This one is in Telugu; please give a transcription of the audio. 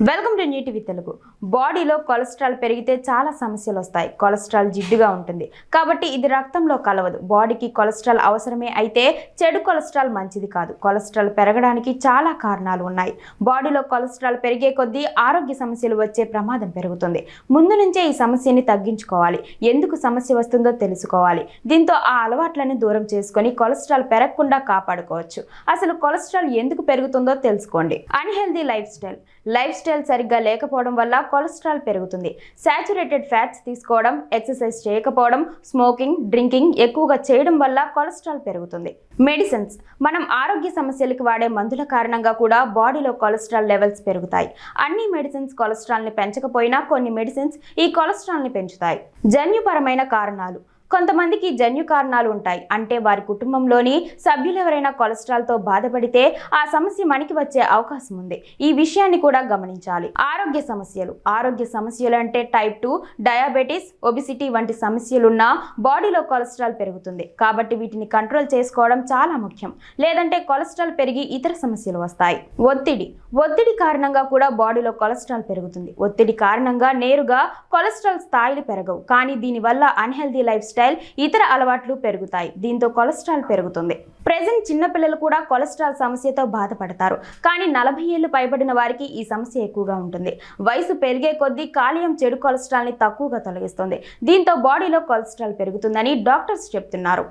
Welcome to నీటివి Telugu. బాడీలో కొలెస్ట్రాల్ పెరిగితే చాలా సమస్యలు వస్తాయి. కొలెస్ట్రాల్ జిడ్డుగా ఉంటుంది. కాబట్టి ఇది రక్తంలో కలవదు. బాడీకి కొలెస్ట్రాల్ అవసరమే అయితే చెడు కొలెస్ట్రాల్ మంచిది కాదు. కొలెస్ట్రాల్ పెరగడానికి చాలా కారణాలు ఉన్నాయి. బాడీలో కొలెస్ట్రాల్ పెరిగే కొద్దీ ఆరోగ్య సమస్యలు వచ్చే ప్రమాదం పెరుగుతుంది. ముందు నుంచే ఈ సమస్యని తగ్గించుకోవాలి. ఎందుకు సమస్య వస్తుందో తెలుసుకోవాలి. దీంతో ఆ అలవాట్లను దూరం చేసుకొని కొలెస్ట్రాల్ పెరగకుండా కాపాడుకోవచ్చు. అసలు కొలెస్ట్రాల్ ఎందుకు పెరుగుతుందో తెలుసుకోండి. Unhealthy life style. Life style సరిగ్గా లేకపోవడం వల్ల కొలెస్ట్రాల్ పెరుగుతుంది. శాచురేటెడ్ ఫ్యాట్స్ తీసుకోవడం ఎక్సర్సైజ్ చేయకపోవడం స్మోకింగ్ డ్రింకింగ్ ఎక్కువగా చేయడం వల్ల కొలెస్ట్రాల్ పెరుగుతుంది. మెడిసిన్స్ మనం ఆరోగ్య సమస్యలకు వాడే మందుల కారణంగా కూడా బాడీలో కొలెస్ట్రాల్ లెవెల్స్ పెరుగుతాయి. అన్ని మెడిసిన్స్ కొలెస్ట్రాల్ని పెంచకపోయినా కొన్ని మెడిసిన్స్ ఈ కొలెస్ట్రాల్ని పెంచుతాయి. జన్యుపరమైన కారణాలు. కొంతమందికి జన్యు కారణాలు ఉంటాయి. అంటే వారి కుటుంబంలోని సభ్యులు ఎవరైనా కొలెస్ట్రాల్తో బాధపడితే ఆ సమస్య మనకి వచ్చే అవకాశం ఉంది. ఈ విషయాన్ని కూడా గమనించాలి. ఆరోగ్య సమస్యలు. ఆరోగ్య సమస్యలు అంటే టైప్ టూ డయాబెటీస్ ఒబిసిటీ వంటి సమస్యలున్న బాడీలో కొలెస్ట్రాల్ పెరుగుతుంది. కాబట్టి వీటిని కంట్రోల్ చేసుకోవడం చాలా ముఖ్యం. లేదంటే కొలెస్ట్రాల్ పెరిగి ఇతర సమస్యలు వస్తాయి. ఒత్తిడి. ఒత్తిడి కారణంగా కూడా బాడీలో కొలెస్ట్రాల్ పెరుగుతుంది. ఒత్తిడి కారణంగా నేరుగా కొలెస్ట్రాల్ స్థాయిలు పెరగవు. కానీ దీనివల్ల అన్హెల్దీ లైఫ్ స్టైల్ ఇతర అలవాట్లు పెరుగుతాయి. దీంతో కొలెస్ట్రాల్ పెరుగుతుంది. ప్రజెంట్ చిన్నపిల్లలు కూడా కొలెస్ట్రాల్ సమస్యతో బాధపడతారు. కానీ నలభై ఏళ్ళు పైబడిన వారికి ఈ సమస్య ఎక్కువగా ఉంటుంది. వయసు పెరిగే కొద్దీ కాలియం చెడు కొలెస్ట్రాల్ని తక్కువగా తొలగిస్తుంది. దీంతో బాడీలో కొలెస్ట్రాల్ పెరుగుతుందని డాక్టర్స్ చెప్తున్నారు.